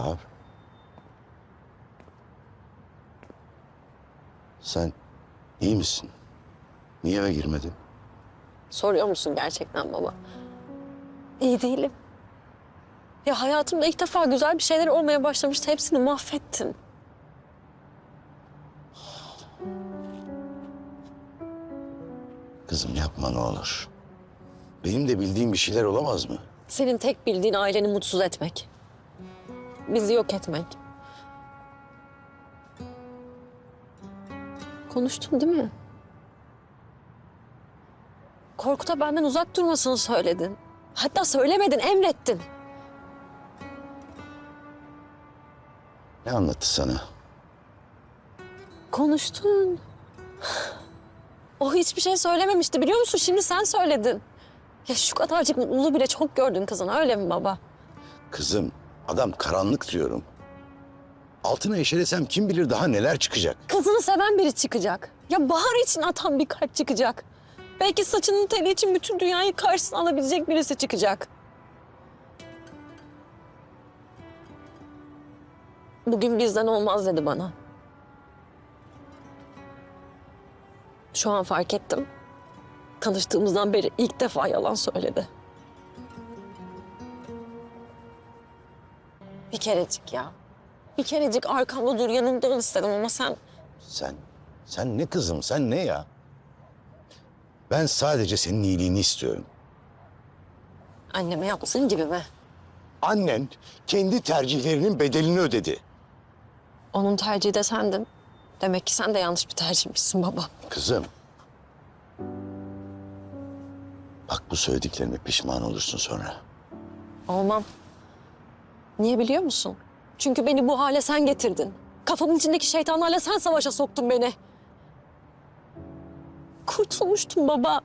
Bahar. Sen iyi misin? Niye eve girmedin? Soruyor musun gerçekten baba? İyi değilim. Ya hayatımda ilk defa güzel bir şeyler olmaya başlamıştı. Hepsini mahvettin. Kızım yapma ne olur. Benim de bildiğim bir şeyler olamaz mı? Senin tek bildiğin aileni mutsuz etmek. Bizi yok etmek. Konuştun değil mi? Korkut'a benden uzak durmasını söyledin. Hatta söylemedin, emrettin. Ne anlattı sana? Konuştun. O hiçbir şey söylememişti biliyor musun? Şimdi sen söyledin. Ya şu kadarcık mutluluğu bile çok gördün kızın öyle mi baba? Kızım adam karanlık diyorum. Altına eşelesem kim bilir daha neler çıkacak. Kızını seven biri çıkacak. Ya Bahar için atan bir kalp çıkacak. Belki saçının teli için bütün dünyayı karşısına alabilecek birisi çıkacak. Bugün bizden olmaz dedi bana. Şu an fark ettim. Tanıştığımızdan beri ilk defa yalan söyledi. Kerecik ya. Bir kerecik arkamda dur yanımda ol istedim ama sen Sen, sen ne kızım sen ne ya? Ben sadece senin iyiliğini istiyorum. anneme yaptığın gibi mi? Annen kendi tercihlerinin bedelini ödedi. Onun tercihi de sendin. Demek ki sen de yanlış bir tercihmişsin baba. Kızım. Bak bu söylediklerine pişman olursun sonra. Olmam. Niye biliyor musun? Çünkü beni bu hale sen getirdin. Kafamın içindeki şeytanlarla sen savaşa soktun beni. Kurtulmuştum baba.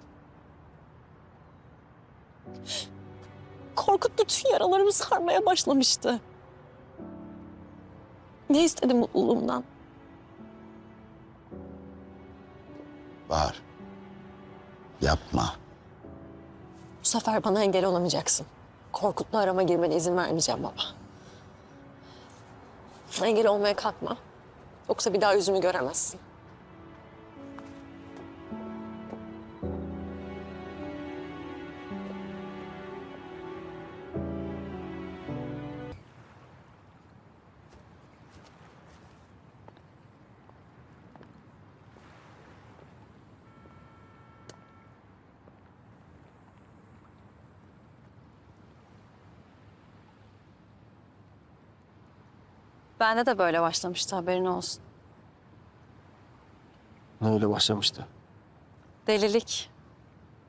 Korkut bütün yaralarımı sarmaya başlamıştı. Ne istedi mutluluğumdan? Bahar. Yapma. Bu sefer bana engel olamayacaksın. Korkut'la arama girmene izin vermeyeceğim baba. Engel olmaya kalkma. Yoksa bir daha yüzümü göremezsin. Bende de böyle başlamıştı haberin olsun. Ne öyle başlamıştı? Delilik.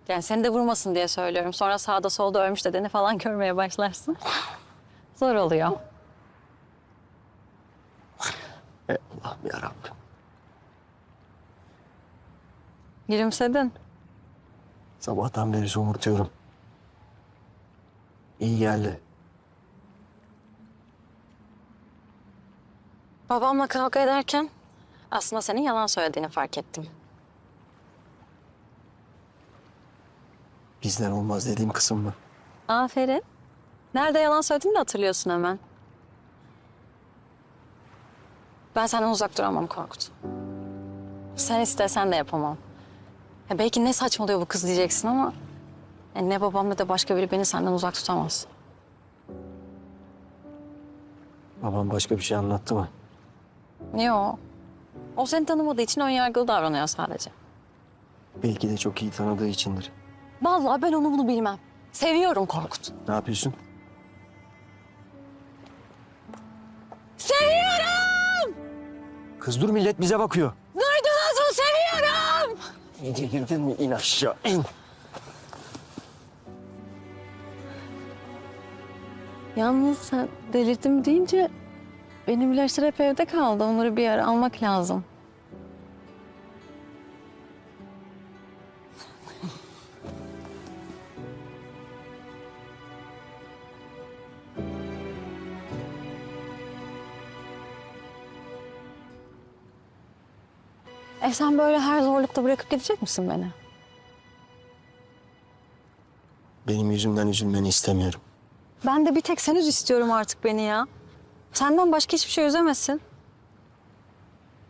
Yani seni de vurmasın diye söylüyorum. Sonra sağda solda ölmüş dedeni falan görmeye başlarsın. Zor oluyor. Ey Allah'ım yarabbim. Gülümsedin. Sabahtan beri somurtuyorum. İyi geldi. Babamla kavga ederken aslında senin yalan söylediğini fark ettim. Bizden olmaz dediğim kısım mı? Aferin. Nerede yalan söylediğini de hatırlıyorsun hemen. Ben senden uzak duramam Korkut. Sen istesen de yapamam. Ya belki ne saçmalıyor bu kız diyeceksin ama... ya ne babam ne de başka biri beni senden uzak tutamaz. Babam başka bir şey anlattı mı? Yok. O seni tanımadığı için önyargılı davranıyor sadece. Belki de çok iyi tanıdığı içindir. Vallahi ben onu bunu bilmem. Seviyorum Korkut. Ne yapıyorsun? Seviyorum! Kız dur millet bize bakıyor. Duydunuz mu? Seviyorum! İyice girdin mi in aşağı in. Yalnız sen delirdim deyince benim ilaçlar hep evde kaldı. Onları bir ara almak lazım. E sen böyle her zorlukta bırakıp gidecek misin beni? Benim yüzümden üzülmeni istemiyorum. Ben de bir tek sen üz istiyorum artık beni ya. Senden başka hiçbir şey üzemesin.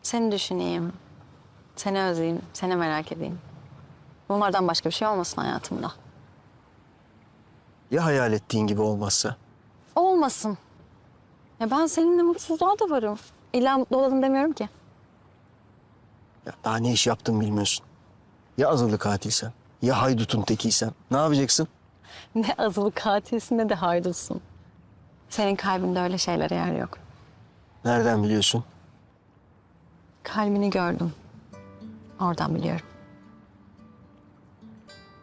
Seni düşüneyim. Seni özleyeyim. Seni merak edeyim. Bunlardan başka bir şey olmasın hayatımda. Ya hayal ettiğin gibi olmazsa? Olmasın. Ya ben seninle mutsuzluğa da varım. İlla mutlu olalım demiyorum ki. Ya daha ne iş yaptın bilmiyorsun. Ya azılı katilsen, ya haydutun tekiysen. Ne yapacaksın? Ne azılı katilsin ne de haydutsun. Senin kalbinde öyle şeylere yer yok. Nereden biliyorsun? Kalbini gördüm. Oradan biliyorum.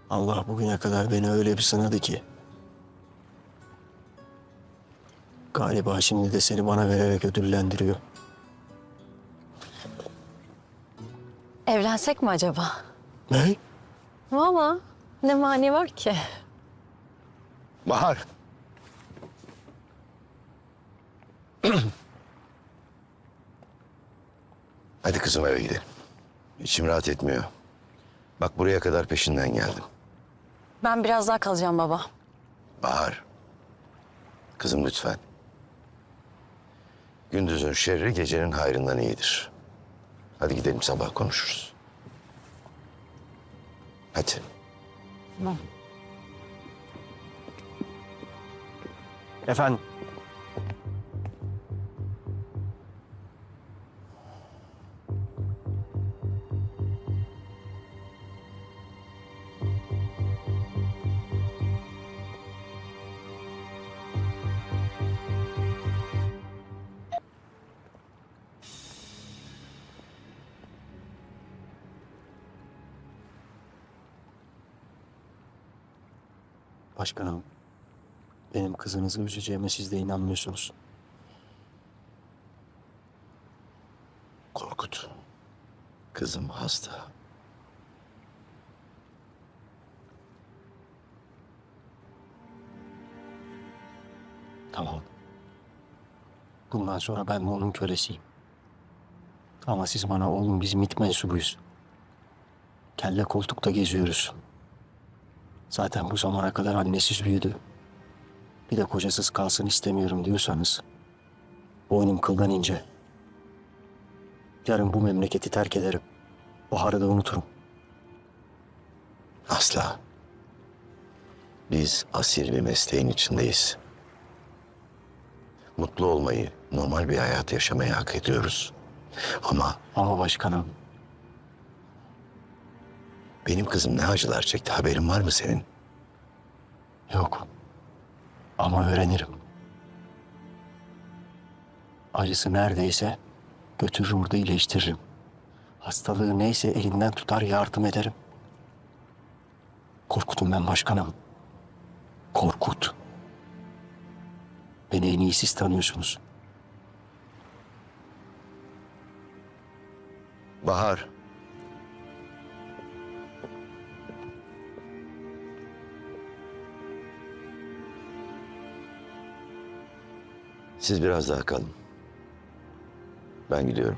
Allah bugüne kadar beni öyle bir sınadı ki. Galiba şimdi de seni bana vererek ödüllendiriyor. Evlensek mi acaba? Ne? Valla ne mani var ki? Bahar. Hadi kızım eve gidelim. İçim rahat etmiyor. Bak buraya kadar peşinden geldim. Ben biraz daha kalacağım baba. Bahar. Kızım lütfen. Gündüzün şerri gecenin hayrından iyidir. Hadi gidelim sabah konuşuruz. Hadi. Efendim? Başkanım, benim kızınızı üzeceğime siz de inanmıyorsunuz. Korkut. Kızım hasta. Tamam. Bundan sonra ben de onun kölesiyim. Ama siz bana oğlum biz MİT mensubuyuz. Kelle koltukta geziyoruz. Zaten bu zamana kadar annesiz büyüdü. Bir de kocasız kalsın istemiyorum diyorsanız... ...boynum kıldan ince. Yarın bu memleketi terk ederim. Bahar'ı da unuturum. Asla. Biz asil bir mesleğin içindeyiz. Mutlu olmayı, normal bir hayat yaşamayı hak ediyoruz. Ama Ama başkanım benim kızım ne acılar çekti haberin var mı senin? Yok. Ama öğrenirim. Acısı neredeyse götürür burada iyileştiririm. Hastalığı neyse elinden tutar yardım ederim. Korkut'um ben başkanım. Korkut. Beni en iyi siz tanıyorsunuz. Bahar. Siz biraz daha kalın. Ben gidiyorum.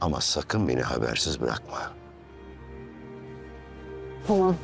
Ama sakın beni habersiz bırakma. Tamam.